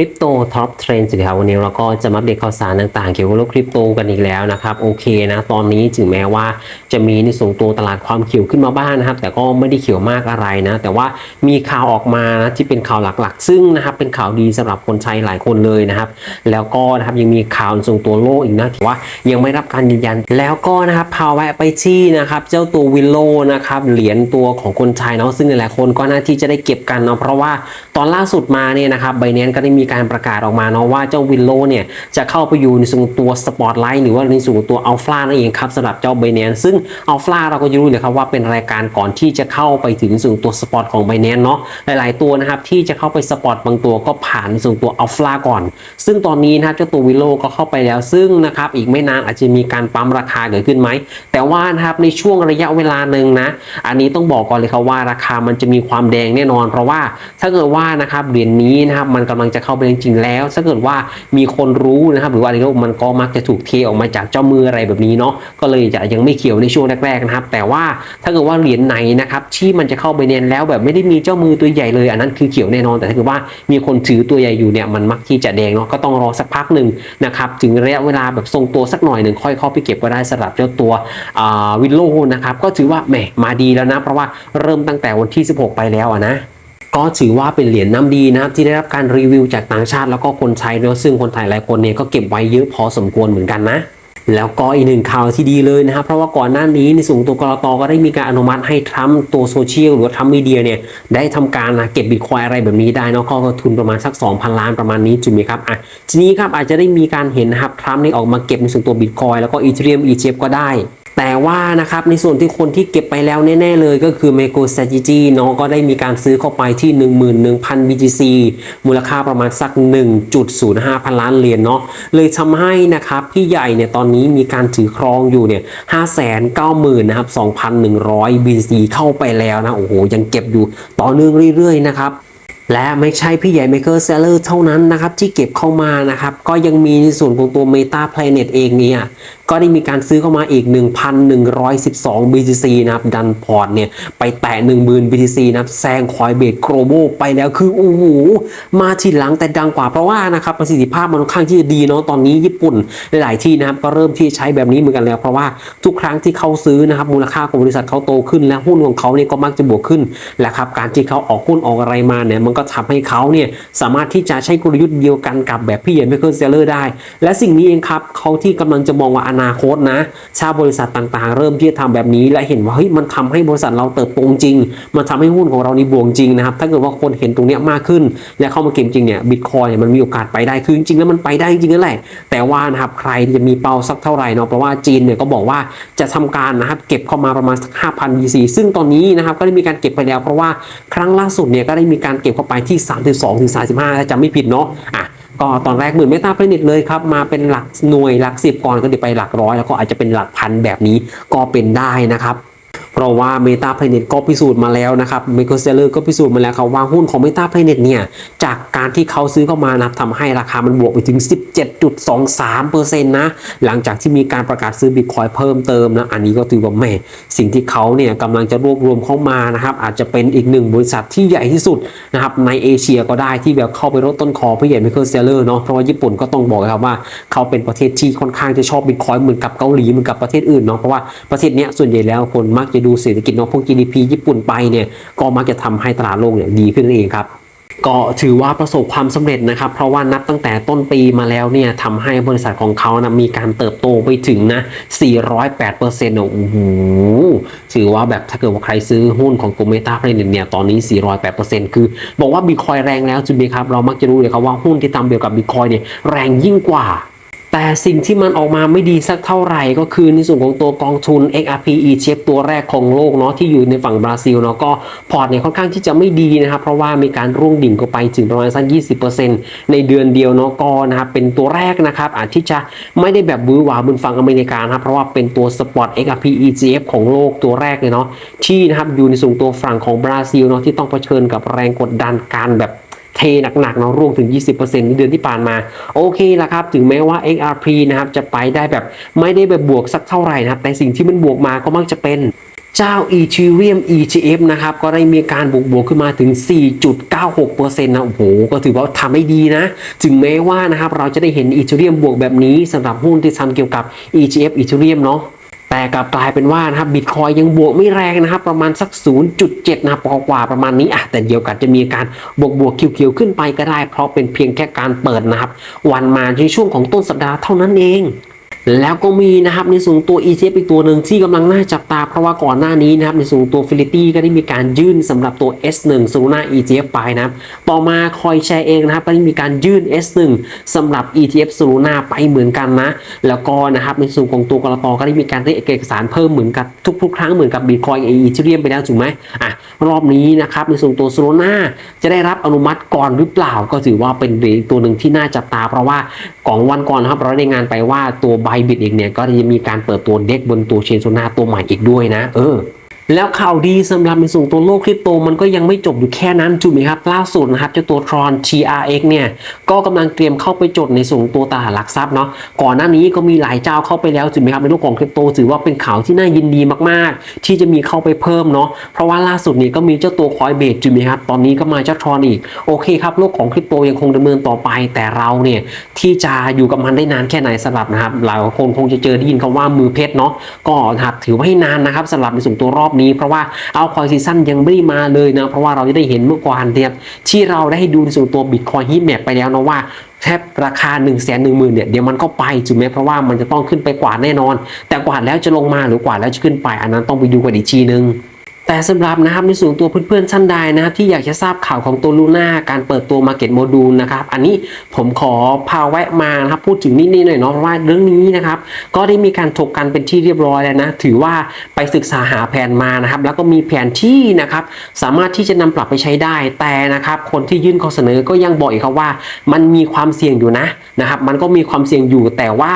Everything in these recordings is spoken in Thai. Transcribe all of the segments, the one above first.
ริปโตท็อปเทรนด์สวัสดีครับวันนี้เราก็จะมาอัปเดตข่าวสารต่างๆ เกี่ยวกับโลกคริปโตกันอีกแล้วนะครับโอเคนะตอนนี้ถึงแม้ว่าจะมีในส่วนตัวตลาดความเขียวขึ้นมาบ้างนะครับ แต่ก็ไม่ได้เขียวมากอะไรนะ แต่ว่ามีข่าวออกมานะที่เป็นข่าวหลักๆ ซึ่งนะครับเป็นข่าวดีสำหรับคนใช้หลายคนเลยนะครับ แล้วก็นะครับยังมีข่าวในส่วนตัวโลกอีกนะที่ว่ายังไม่รับการยืนยัน แล้วก็นะครับพาแวไปที่นะครับเจ้าตัววิลโลนะครับเหรียญตัวของคนไทยเนาะซึ่งหลายๆคนก็น่าที่จะได้เก็บกันเนาะเพราะว่า อนล่าสุดมาเนี่ยนะครับไบแนนก็ได้มีการประกาศออกมาเนาะว่าเจ้าวิลโลเนี่ยจะเข้าไปอยู่ในส่วนตัวสปอตไลท์หรือว่าในส่วนตัวอัลฟานั่นเองครับสำหรับเจ้าไบแนนซึ่งอัลฟาเราก็รู้เลยครับว่าเป็นรายการก่อนที่จะเข้าไปถึงส่วนตัวสปอตของไบแนนเนาะหลายๆตัวนะครับที่จะเข้าไปสปอตบางตัวก็ผ่านในส่วนตัวอัลฟาก่อน ซึ่งตอนนี้นะครับเจ้าตัววิลโลก็เข้าไปแล้วซึ่งนะครับอีกไม่นานอาจจะมีการปั๊มราคาเกิดขึ้นไหมแต่ว่านะครับในช่วงระยะเวลาหนึ่งนะอันนี้ต้องบอกก่อนเลยครับว่าราคามันจะมีความแดงแน่นอน เพราะว่าถ้าเกิดว่านะครับเหรียญนี้นะครับมันกำลังจะเข้าไปจริงๆแล้วถ้าเกิดว่ามีคนรู้นะครับหรือว่าอะไรก็มันก็มักจะถูกเทออกมาจากเจ้ามืออะไรแบบนี้เนาะก็เลยจะยังไม่เขียวในช่วงแรกๆนะครับ แต่ว่าถ้าเกิดว่าเหรียญไหนนะครับที่มันจะเข้าไปเนียนแล้วแบบไม่ได้มีเจ้ามือตัวใหญ่เลยอันนั้นคือเขียวแน่นอน แต่ถ้าเกิดว่ามีคนถือตัวใหญ่อยู่เนี่ยมันมักที่จะแดงเนาะก็ต้องรอสักพักหนึ่งนะครับถึงระยะเวลาแบบทรงตัวสักหน่อยหนึ่งค่อยเข้าไปเก็บก็ได้สำหรับเจ้าตัววิลโลนะครับก็ถือว่าแหมมาดีแล้วนะ เพราะว่าเริ่มตั้งแต่วันที่ 16 ไปแล้วอะนะ ก็ถือว่าเป็นเหรียญน้ำดีนะครับที่ได้รับการรีวิวจากต่างชาติแล้วก็คนไทยเนอะซึ่งคนไทยหลายคนเนี่ยก็เก็บไว้เยอะพอสมควรเหมือนกันนะแล้วก็อีกหนึ่งข่าวที่ดีเลยนะครับ เพราะว่าก่อนหน้านี้ในส่วนตัวกรตก็ได้มีการอนุมัติให้ทรัมป์ตัวโซเชียลหรือทรัมป์มีเดียเนี่ยได้ทำการนะเก็บบิตคอยอะไรแบบนี้ได้นาะก็ทุนประมาณสัก 2,000 ล้านประมาณนี้จุดไหมครับอะทีนี้ครับอาจจะได้มีการเห็นนะครับทรัมป์นี่ออกมาเก็บในส่วนตัวบิตคอยแล้วก็อีเทเรียมอีเจฟก็ได้ แต่ว่านะครับในส่วนที่คนที่เก็บไปแล้วแน่ ๆ เลยก็คือ m e g o Strategy เนาะก็ได้มีการซื้อเข้าไปที่ 11,000 BTC มูลค่าประมาณสัก 1.05 พันล้านเหรียญเนาะเลยทำให้นะครับพี่ใหญ่เนี่ยตอนนี้มีการถือครองอยู่เนี่ย590,000นะครับ2,100 BTC เข้าไปแล้วนะโอ้โหยังเก็บอยู่ต่อเนื่องเรื่อย ๆ นะครับและไม่ใช่พี่ใหญ่ Maker Seller เท่านั้นนะครับที่เก็บเข้ามานะครับ ก็ยังมีในส่วนของตัว Meta Planet เองเนี่ย ก็ได้มีการซื้อเข้ามาอีก 1,112 BTC นะครับ ดันพอร์ตเนี่ย ไปแตะ10,000 BTC นะครับแซงคอยเบดโกลบไปแล้วคือโอ้โหมาทีหลังแต่ดังกว่าเพราะว่านะครับประสิทธิภาพมันค่อนข้างที่จะดีเนาะตอนนี้ญี่ปุ่นหลายที่นะครับก็เริ่มที่ใช้แบบนี้เหมือนกันแล้ว เพราะว่าทุกครั้งที่เขาซื้อนะครับมูลค่าของบริษัทเขาโตขึ้น และหุ้นของเขาเนี่ยก็มักจะบวกขึ้นแหละครับการที่เขาออกหุ้นออกอะไรมาเนี่ยมันก็ทำให้เขาเนี่ยสามารถที่จะใช้กลยุทธ์เดียวกันกับแบบพี่ใหญ่ไมเคิลเซเลอร์ได้ และสิ่งนี้เองครับเขาที่กำลังจะมองว่าอนาคตนะชาวบริษัทต่างๆ เริ่มที่จะทำแบบนี้ และเห็นว่าเฮ้ยมันทำให้บริษัทเราเติบโตจริง มันทำให้หุ้นของเรานี่บวกจริงนะครับถ้าเกิดว่าคนเห็นตรงนี้มากขึ้น และเข้ามาเก็บจริงเนี่ยบิตคอยเนี่ยมันมีโอกาสไปได้คือจริงๆแล้วมันไปได้จริงนั่นแหละ แต่ว่านะครับใครจะมีเป้าสักเท่าไหร่เนาะเพราะว่าจีนเนี่ยก็บอกว่าจะทำการนะครับเก็บเข้ามาประมาณสัก5,000 BC ซึ่งตอนนี้นะครับก็ได้มีการเก็บไปแล้ว เพราะว่าครั้งล่าสุดเนี่ยก็ได้มีการเก็บเข้าไปที่ 32-35ถ้าจำไม่ผิดเนาะอะ ก็ตอนแรกหมื่นเมตาพลนิตเลยครับ มาเป็นหลักหน่วยหลักสิบก่อนก็เดี๋ยวไปหลักร้อยแล้วก็อาจจะเป็นหลักพันแบบนี้ก็เป็นได้นะครับ ราะว่า Meta Planet ก็พิสูจน์มาแล้วนะครับ m i c r o s e l l e r ก็พิสูจน์มาแล้วครับว่าหุ้นของ Meta Planet เนี่ยจากการที่เขาซื้อเข้ามานะทำให้ราคามันบวกไปถึง 17.23%นะหลังจากที่มีการประกาศซื้อ Bitcoin เพิ่มเติมนะอันนี้ก็ถือว่าแหม่สิ่งที่เขาเนี่ยกำลังจะรวบรวมเข้ามานะครับอาจจะเป็นอีกหนึ่งบริษัทที่ใหญ่ที่สุดนะครับในเอเชียก็ได้ที่แบบเข้าไปรดต้นคอพี่ใหญ่ m i c r o s e l l e r เนาะเพราะว่าญี่ปุ่นก็ต้องบอกครับว่าเขาเป็นประเทศที่ค่อนข้างจะชอบ Bitcoin เหมือนกับเกาหลีเหมือนกับประเทศอื่นเนาะเพราะว่าประเทศเนี้ยส่วนใหญ่แล้วคนมักจะดูเศรษฐกิจเนาะพวก GDP ญี่ปุ่นไปเนี่ยก็มักจะทำให้ตลาดโลกเนี่ยดีขึ้นนั่นเองครับก็ถือว่าประสบความสำเร็จนะครับ เพราะว่านับตั้งแต่ต้นปีมาแล้วเนี่ยทำให้บริษัทของเขานะมีการเติบโตไปถึงนะ 408%โอ้โหถือว่าแบบถ้าเกิดว่าใครซื้อหุ้นของกลุ่มเมตาเพลนเนี่ยตอนนี้ 408%คือ บอกว่าบิตคอยแรงแล้วจุดนี้ครับ เรามักจะรู้เลยครับว่าหุ้นที่ทำเกี่ยวกับบิตคอยเนี่ยแรงยิ่งกว่า แต่สิ่งที่มันออกมาไม่ดีสักเท่าไหร่ก็คือในส่วนของตัวกองทุน XRP ETF ตัวแรกของโลกเนาะที่อยู่ในฝั่งบราซิลเนาะก็พอร์ตเนี่ยค่อนข้างที่จะไม่ดีนะครับเพราะว่ามีการร่วงดิ่งก็ไปถึงประมาณสัก 20%ในเดือนเดียวเนาะก็นะครับเป็นตัวแรกนะครับอาจที่จะไม่ได้แบบบื้อหวาบนฝั่งอเมริกานะครับเพราะว่าเป็นตัวสปอต XRP ETF ของโลกตัวแรกเลยเนาะที่นะครับอยู่ในส่วนตัวฝั่งของบราซิลเนาะที่ต้องเผชิญกับแรงกดดันการแบบ เทหนักๆเนาะร่วงถึง 20%ในเดือนที่ผ่านมา โอเคละครับ ถึงแม้ว่า XRP นะครับจะไปได้แบบไม่ได้แบบบวกสักเท่าไหร่นะครับแต่สิ่งที่มันบวกมาก็มักจะเป็นเจ้า Ethereum ETF นะครับ ก็ได้มีการบวกบวกขึ้นมาถึง 4.96%นะ โอ้โห ก็ถือว่าทำได้ดีนะ ถึงแม้ว่านะครับเราจะได้เห็น Ethereum บวกแบบนี้สำหรับหุ้นที่ทำเกี่ยวกับ ETF Ethereum เนาะ แต่กลับกลายเป็นว่านะครับบิตคอยยังบวกไม่แรงนะครับ ประมาณสัก 0.7 นะครับกว่าประมาณนี้อะแต่เดียวกันจะมีการบวกบวกๆเขียวๆขึ้นไปก็ได้ เพราะเป็นเพียงแค่การเปิดนะครับ วันมาในช่วงของต้นสัปดาห์เท่านั้นเอง แล้วก็มีนะครับในส่วนตัว ETF อีกตัวหนึ่งที่กำลังน่าจับตา เพราะว่าก่อนหน้านี้นะครับในส่วนตัว f i l i t y ก็ได้มีการยื่นสำหรับตัว S1 Solana ETF ไปนะครับต่อมาคอยแชร์เองนะครับก็ได้มีการยื่น S1 สำหรับ ETF Solana ไปเหมือนกันนะ แล้วก็นะครับในส่วนของตัวกรตก็ได้มีการเรียกเอกสารเพิ่มเหมือนกับทุกๆ ครั้งเหมือนกับ Bitcoin เอ Ethereum ไปแล้วถูกไหมอะรอบนี้นะครับในส่วนตัว Solana จะได้รับอนุมัติก่อนหรือเปล่าก็ถือว่าเป็นตัวหนึ่งที่น่าจับตา เพราะว่า ก่องวันก่อนนะครับเราได้งานไปว่าตัว Bybit เองเนี่ยก็จะมีการเปิดตัวเด็กบนตัวเชนโซนาตัวใหม่อีกด้วยนะ เออ แล้วข่าวดีสำหรับในส่วนตัวโลกคริปโตมันก็ยังไม่จบอยู่แค่นั้นถูกไหมครับล่าสุดนะครับเจ้าตัว Tron TRX เนี่ยก็กำลังเตรียมเข้าไปจดในส่วนตัวตลาดหลักทรัพย์เนาะก่อนหน้านี้ก็มีหลายเจ้าเข้าไปแล้วถูกไหมครับในโลกของคริปโตถือว่าเป็นข่าวที่น่ายินดีมากๆ ที่จะมีเข้าไปเพิ่มเนาะเพราะว่าล่าสุดนี้ก็มีเจ้าตัวคอยเบสถูกไหมครับตอนนี้ก็มาเจ้า Tron อีกโอเคครับโลกของคริปโตยังคงดำเนินต่อไป แต่เราเนี่ยที่จะอยู่กับมันได้นานแค่ไหนสำหรับนะครับหลายคนคงจะเจอได้ยินคำว่ามือเพชรเนาะก็นะครับถือว่าให้นานนะครับสำหรับในส่วนตัวรอบนี้เพราะว่าเอาคอยซีซั่นยังไม่ได้มาเลยนะ เพราะว่าเราจะได้เห็นเมื่อวานเนี่ยที่เราได้ดูในส่วนตัวบิตคอยฮิตแมปไปแล้วนะว่าแทบราคา1นึ่งแสนหนึ่งหมื่นเนี่ยเดี๋ยวมันก็ไปถูกไหมเพราะว่ามันจะต้องขึ้นไปกว่าแน่นอน แต่กว่าแล้วจะลงมาหรือกว่าแล้วจะขึ้นไป อันนั้นต้องไปดูกันอีกทีนึง แต่สำหรับนะครับในส่วนตัวเพื่อนๆท่านใดนะครับที่อยากจะทราบข่าวของตัวลูน่าการเปิดตัว Market Module นะครับอันนี้ผมขอพาแวะมานะครับพูดถึงนิดๆหน่อยเนาะเพราะว่าเรื่องนี้นะครับก็ได้มีการถกกันเป็นที่เรียบร้อยแล้วนะถือว่าไปศึกษาหาแผนมานะครับแล้วก็มีแผนที่นะครับสามารถที่จะนำปรับไปใช้ได้แต่นะครับคนที่ยื่นข้อเสนอก็ยังบอกอีกครับว่า มันมีความเสี่ยงอยู่นะนะครับมันก็มีความเสี่ยงอยู่ แต่ว่า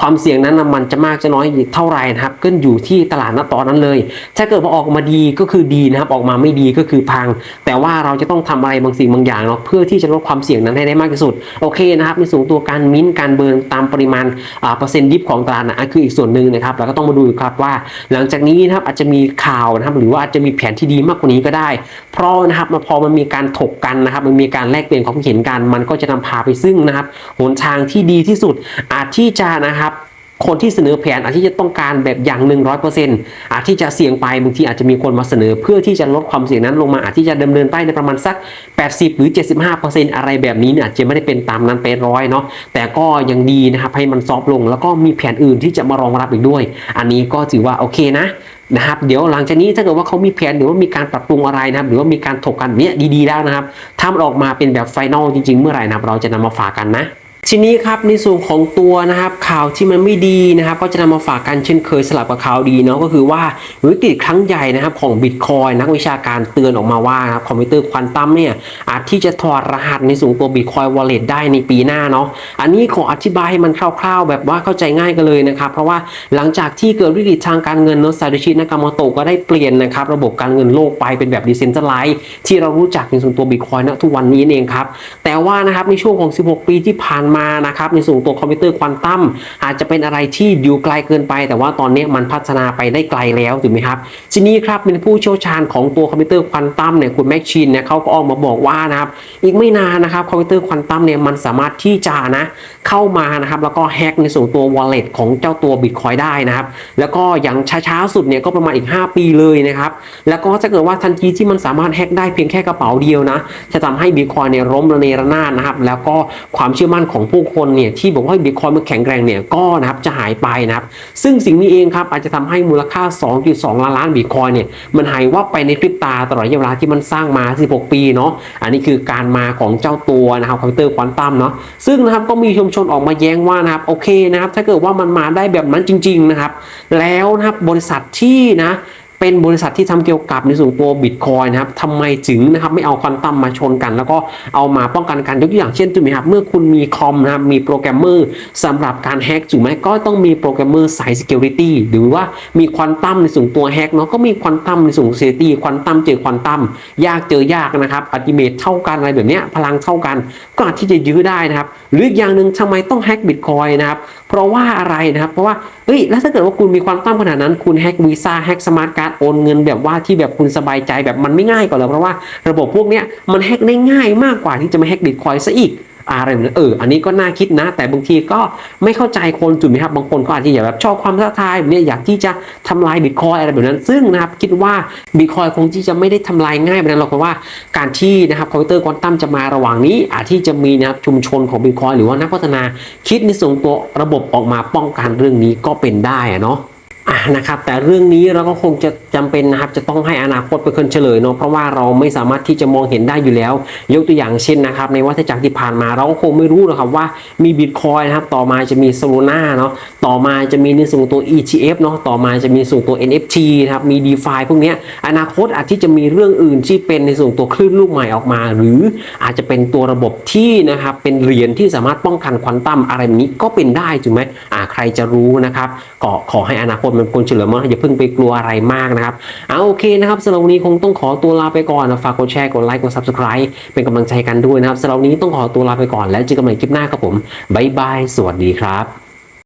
ความเสี่ยงนั้นมันจะมากจะน้อยเท่าไหร่นะครับก็อยู่ที่ตลาดณตอนนั้นเลย ถ้าเกิดว่าออกมาดีก็คือดีนะครับออกมาไม่ดีก็คือพัง แต่ว่าเราจะต้องทำอะไรบางสิ่งบางอย่างเนาะเพื่อที่จะลดความเสี่ยงนั้นให้ได้มากที่สุดโอเคนะครับในส่วนตัวการมิ้นท์การเบิร์นตามปริมาณอ่าเปอร์เซ็นต์ดิฟของตลาดนะคืออีกส่วนหนึ่งนะครับเราก็ต้องมาดูครับว่า หลังจากนี้นะครับอาจจะมีข่าวนะครับหรือว่าอาจจะมีแผนที่ดีมากกว่านี้ก็ได้ เพราะนะครับพอมันมีการถกกันนะครับมันมีการแลกเปลี่ยนความเห็นกัน มันก็จะนำพาไปซึ่งนะครับหนทางที่ดีที่สุดอาจที่จะนะครับ คนที่เสนอแผนอาจที่จะต้องการแบบอย่างหนึ่งร้อยเปอร์เซ็นต์อาจที่จะเสี่ยงไปบางทีอาจจะมีคนมาเสนอ เพื่อที่จะลดความเสี่ยงนั้นลงมาอาจที่จะดำเนินไปในประมาณสัก 80 หรือ 75เปอร์เซ็นต์อะไรแบบนี้เนี่ยอาจจะไม่ได้เป็นตามนั้นเป็นร้อยเนาะแต่ก็ยังดีนะครับให้มันซอฟลง แล้วก็มีแผนอื่นที่จะมารองรับอีกด้วย อันนี้ก็ถือว่าโอเคนะนะครับเดี๋ยวหลังจากนี้ถ้าเกิดว่าเขามีแผนหรือว่ามีการปรับปรุงอะไรนะครับหรือว่ามีการถกกันเนี้ยดีๆแล้วนะครับถ้ามันออกมาเป็นแบบไฟนอลจริงๆ เมื่อไหร่นะครับเราจะนำมาฝากกันนะ ทีนี้ครับในส่วนของตัวนะครับข่าวที่มันไม่ดีนะครับ ก็จะนำมาฝากกันเช่นเคยสลับกับข่าวดีเนาะก็คือว่าวิกฤตครั้งใหญ่นะครับของบิตคอยนักวิชาการเตือนออกมาว่าครับคอมพิวเตอร์ควอนตัมเนี่ยอาจที่จะถอดรหัสในส่วนตัวบิตคอยวอลเล็ตได้ในปีหน้าเนาะอันนี้ขออธิบายให้มันคร่าวๆ แบบว่าเข้าใจง่ายกันเลยนะครับเพราะว่าหลังจากที่เกิดวิกฤตทางการเงินเนาะซาโตชินากามโตะก็ได้เปลี่ยนนะครับระบบการเงินโลกไปเป็นแบบดิเซนทัลไลซ์ที่เรารู้จักในส่วนตัวบิตคอยณทุกวันนี้เองครับแต่ว่านะครับในช่วงของ 16 ปีที่ผ่านมานะครับในส่วนตัวคอมพิวเตอร์ควอนตัมอาจจะเป็นอะไรที่อยู่ไกลเกินไป แต่ว่าตอนนี้มันพัฒนาไปได้ไกลแล้วถูกไหมครับทีนี้ครับเป็นผู้เชี่ยวชาญของตัวคอมพิวเตอร์ควอนตัมเนี่ยคุณแม็กชินเนี่ยเขาก็ออกมาบอกว่านะครับอีกไม่นานนะครับคอมพิวเตอร์ควอนตัมเนี่ยมันสามารถที่จะนะเข้ามานะครับแล้วก็แฮกในส่วนตัว wallet ของเจ้าตัว Bitcoin ได้นะครับแล้วก็อย่างช้าๆสุดเนี่ยก็ประมาณอีก 5 ปีเลยนะครับแล้วก็ถ้าเกิดว่าทันทีที่มันสามารถแฮกได้เพียงแค่กระเป๋าเดียวนะจะทำให้ Bitcoin เนี่ยล้มระเนระนาดนะครับแล้วก็ความเชื่อมั่นของของผู้คนเนี่ยที่บอกว่า Bitcoin มันแข็งแรงเนี่ยก็นะครับจะหายไปนะครับซึ่งสิ่งนี้เองครับอาจจะทำให้มูลค่า 2.2 ล้านล้าน Bitcoin เนี่ยมันหายวับไปในพริบตาตลอดระยะเวลาที่มันสร้างมา 16 ปีเนาะอันนี้คือการมาของเจ้าตัวนะครับคอมพิวเตอร์ควอนตัมเนาะซึ่งนะครับก็มีชุมชนออกมาแย้งว่านะครับโอเคนะครับถ้าเกิดว่ามันมาได้แบบนั้นจริงๆนะครับแล้วนะครับบริษัทที่นะ เป็นบริษัทที่ทำเกี่ยวกับในส่วนตัวบิตคอยนะครับทำไมถึงนะครับไม่เอาควอนตัมมาชนกัน แล้วก็เอามาป้องกันการยกตัวอย่างเช่นถูกไหมครับเมื่อคุณมีคอมนะครับมีโปรแกรมเมอร์สำหรับการแฮกถูกไหมก็ต้องมีโปรแกรมเมอร์สาย security หรือว่ามีควอนตัมในส่วนตัวแฮกเนาะก็มีควอนตัมในส่วน security ควอนตัมเจอควอนตัมยากเจอยากนะครับอัติเมตเท่ากันอะไรแบบเนี้ยพลังเท่ากัน ก็อาจที่จะยื้อได้นะครับ หรืออีกอย่างหนึ่งทำไมต้องแฮกบิตคอยนะครับเพราะว่าอะไรนะครับเพราะว่าเฮ้ยแล้วถ้าเกิดว่าคุณมีความตั้มขนาดนั้นคุณแฮกวีซ่าแฮกสมาร์ทการการโอนเงินแบบว่าที่แบบคุณสบายใจแบบมันไม่ง่ายกว่าเลยเพราะว่าระบบพวกเนี้ยมันแฮกได้ง่ายมากกว่าที่จะมาแฮกบิตคอยซะอีกอะไรแบบนี้เออ อันนี้ก็น่าคิดนะ แต่บางทีก็ไม่เข้าใจคนจุดไหมครับ บางคนก็อาจจะอยากแบบชอบความท้าทายแบบนี้อยากที่จะทำลายบิตคอยอะไรแบบนั้น ซึ่งนะครับคิดว่าบิตคอยคงที่จะไม่ได้ทำลายง่ายแบบนั้นหรอกเพราะว่าการที่นะครับคอมพิวเตอร์ควอนตัมจะมาระหว่างนี้ อาจที่จะมีนะครับชุมชนของบิตคอยหรือว่านักพัฒนาคิดในส่วนตัวระบบออกมาป้องกันเรื่องนี้ก็เป็นได้อะเนาะ นะครับแต่เรื่องนี้เราก็คงจะจำเป็นนะครับจะต้องให้อนาคตเป็นคนเฉลยเนาะเพราะว่าเราไม่สามารถที่จะมองเห็นได้อยู่แล้ว ยกตัวอย่างเช่นนะครับในวัฏจักรที่ผ่านมาเราก็คงไม่รู้นะครับว่ามีบิตคอยนะครับต่อมาจะมีโซลนาเนาะ ต่อมาจะมีในส่วนตัว ETF เนาะต่อมาจะมีส่วนตัว NFT นะครับมี DeFi พวกนี้อนาคตอาจที่จะมีเรื่องอื่นที่เป็นในส่วนตัวคลื่นลูกใหม่ออกมา หรืออาจจะเป็นตัวระบบที่นะครับเป็นเหรียญที่สามารถป้องกันควอนตัมอะไรแบบนี้ก็เป็นได้ถูกไหมอ่าใครจะรู้นะครับก็ขอให้อนาคตมันพ้นเฉลิมอย่าเพิ่งไปกลัวอะไรมากนะครับเอาโอเคนะครับสำหรับวันนี้คงต้องขอตัวลาไปก่อนนะฝากกดแชร์กดไลค์กด subscribe เป็นกำลังใจกันด้วยนะครับสำหรับวันนี้ต้องขอตัวลาไปก่อนแล้วเจอกันใหม่คลิปหน้าครับผมบ๊ายบายสวัสดีครับ